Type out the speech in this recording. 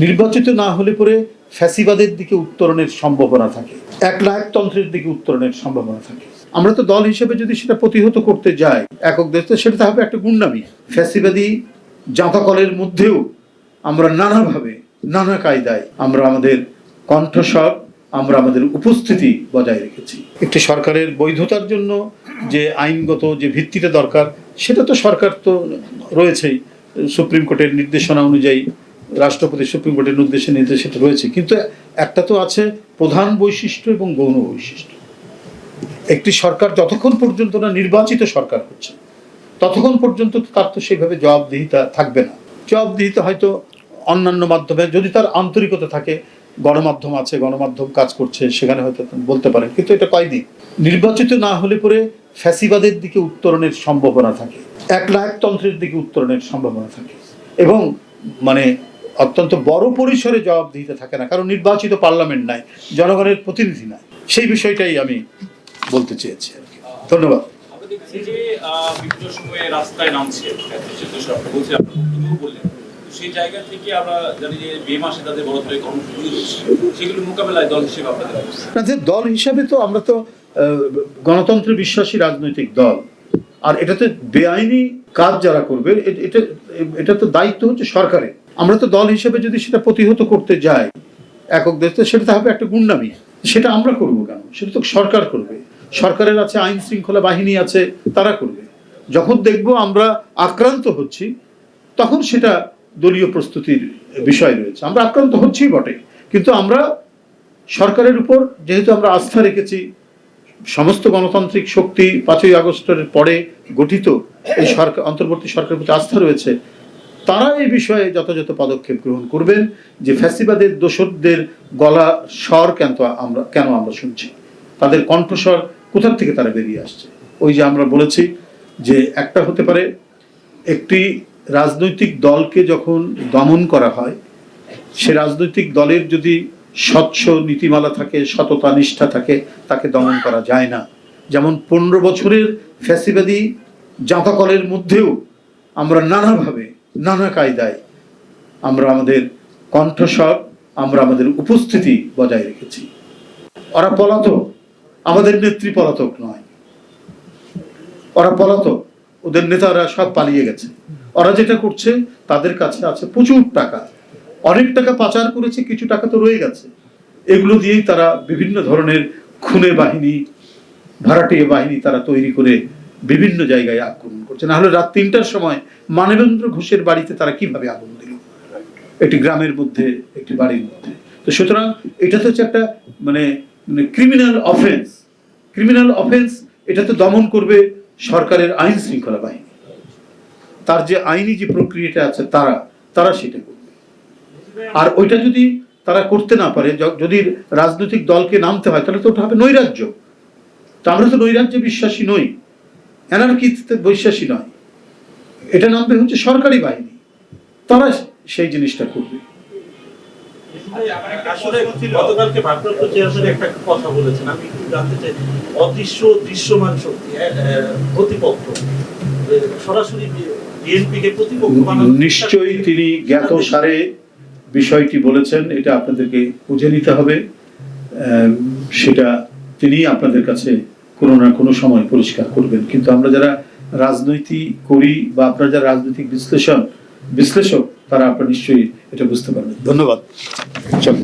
নির্বাচিত না হলে পরে ফ্যাসিবাদের দিকে উত্তরণের সম্ভাবনা থাকে। এক নায়কতন্ত্রের দিকে উত্তরণের সম্ভাবনা থাকে। আমরা তো দল হিসেবে যদি সেটা প্রতিহত করতে যাই, একক দেশ, তো সেটা হবে একটা গুন্ডামি। ফ্যাসিবাদী জাঁতাকলের মধ্যেও আমরা নানাভাবে, নানা কায়দায় আমরা আমাদের কণ্ঠস্বর, আমরা আমাদের উপস্থিতি বজায় রেখেছি। একটি সরকারের বৈধতার জন্য যে আইনগত যে ভিত্তিটা দরকার, সেটা তো সরকার তো রয়েছেই। সুপ্রিম কোর্টের নির্দেশনা অনুযায়ী রাষ্ট্রপতি সুপ্রিম কোর্টের নির্দেশে নির্দেশ সেটা রয়েছে কিন্তু একটা তো আছে প্রধান বৈশিষ্ট্য এবং গৌণ বৈশিষ্ট্য। একটি সরকার যতক্ষণ পর্যন্ত না নির্বাচিত সরকার হচ্ছে, ততক্ষণ পর্যন্ত তার তো সেইভাবে জবাবদিহিতা থাকবে না। জবাবদিহিতা হয়তো অন্যান্য মাধ্যমে, যদি তার আন্তরিকতা থাকে, গণমাধ্যম আছে, গণমাধ্যম কাজ করছে, সেখানে হয়তো বলতে পারেন, কিন্তু এটা কয়দিন? নির্বাচিত না হলে পরে ফ্যাসিবাদের দিকে উত্তরণের সম্ভাবনা থাকে এক নায়কতন্ত্রের দিকে উত্তরণের সম্ভাবনা থাকে। এবং মানে অত্যন্ত বড় পরিসরে জবাবদিহিতা থাকে না কারণ নির্বাচিত পার্লামেন্ট নাই জনগণের প্রতিনিধি নাই। সেই বিষয়টাই আমি বলতে চেয়েছি আর কি। ধন্যবাদ। যে বিভিন্ন সময়ে রাস্তায় নামছে সেটা সরকার বলছে আপনার বক্তব্য বললেন সেই জায়গা থেকে আমরা জানি যে মে মাসে তাদের বড় ধরনের কর্মসূচি সেগুলো মোকাবেলায় দল হিসেবে আপনাদের দল হিসাবে তো আমরা তো গণতন্ত্রে বিশ্বাসী রাজনৈতিক দল আর এটাতে বেআইনি কাজ যারা করবে এটা এটা তো দায়িত্ব হচ্ছে সরকারের। আমরা তো দল হিসেবে যদি সেটা প্রতিহত করতে যাই, একক দেশ, তো সেটা হবে একটা গুন্ডামি। সেটা আমরা করব কেন? সেটা তো সরকার করবে। সরকারের আছে আইন শৃঙ্খলা বাহিনী আছে, তারা করবে। যখন দেখব আমরা আক্রান্ত হচ্ছি, তখন সেটা দলীয় প্রস্তুতির বিষয় রয়েছে। আমরা আক্রান্ত হচ্ছি বটে, কিন্তু আমরা সরকারের উপর যেহেতু আমরা আস্থা রেখেছি, সমস্ত গণতান্ত্রিক শক্তি পাঁচই আগস্টের পরে গঠিত, এই সরকার, অন্তর্বর্তী সরকারের প্রতি আস্থা রয়েছে তারা এই বিষয়ে যথাযথ পদক্ষেপ গ্রহণ করবেন যে ফ্যাসিবাদের দোসরদের গলা স্বর কেন আমরা কেন আমরা শুনছি? তাদের কণ্ঠস্বর কোথার থেকে তারা বেরিয়ে আসছে? ওই যে আমরা বলেছি যে একটা হতে পারে একটি রাজনৈতিক দলকে যখন দমন করা হয়, সে রাজনৈতিক দলের যদি স্বচ্ছ নীতিমালা থাকে, সততা, নিষ্ঠা থাকে, তাকে দমন করা যায় না। যেমন পনেরো বছরের ফ্যাসিবাদী জাঁতাকলের মধ্যেও আমরা নানাভাবে নানা কায়দায় আমরা আমাদের কণ্ঠস্বর, আমরা আমাদের উপস্থিতি বজায় রেখেছি। ওরা পলাতক, আমাদের নেত্রী পলাতক নয়। ওরা পলাতক, ওদের নেতারা সব পালিয়ে গেছে। ওরা যেটা করছে, তাদের কাছে আছে প্রচুর টাকা। অনেক টাকা পাচার করেছে, কিছু টাকা তো রয়ে গেছে। এগুলো দিয়েই তারা বিভিন্ন ধরনের খুনে বাহিনী, ভাড়াটিয়ে বাহিনী তারা তৈরি করে বিভিন্ন জায়গায় আক্রমণ করছে। না হলে রাত তিনটার সময় মানবেন্দ্র ঘোষের বাড়িতে তারা কীভাবে আগুন দিল? একটি গ্রামের মধ্যে, একটি বাড়ির মধ্যে। তো সুতরাং এটা তো হচ্ছে একটা মানে মানে ক্রিমিনাল অফেন্স ক্রিমিনাল অফেন্স এটা তো দমন করবে সরকারের আইন শৃঙ্খলা বাহিনী। তার যে আইনি যে প্রক্রিয়াটা আছে তারা তারা সেটা করবে। আর ওইটা যদি তারা করতে না পারে যদি রাজনৈতিক দলকে নামতে হয়, তাহলে তো ওটা হবে নৈরাজ্য। তো আমরা তো নৈরাজ্যে বিশ্বাসী নই। অ্যানার্কিতে বৈশ্বাসী নয়। এটা নামবে হচ্ছে সরকারি বাহিনী। তারা সেই জিনিসটা করবে। আসলে গতকালকে ভারপ্রাপ্ত চেয়ারম্যান একটা কথা বলেছেন। আমি একটু জানতে চাই অদৃশ্য দৃশ্যমান শক্তি আহ, প্রতিপক্ষ সরাসরি বিএনপি প্রতিপক্ষ নিশ্চয়ই তিনি জ্ঞাত সারে বিষয়টি বলেছেন এটা আপনাদেরকে বুঝে নিতে হবে। সেটা তিনি আপনাদের কাছে কোনো না কোনো সময় পরিষ্কার করবেন। কিন্তু আমরা যারা রাজনৈতিক করি বা আপনার যারা রাজনৈতিক বিশ্লেষণ, বিশ্লেষক, তারা আপনারা নিশ্চয়ই এটা বুঝতে পারবেন। ধন্যবাদ। চলো।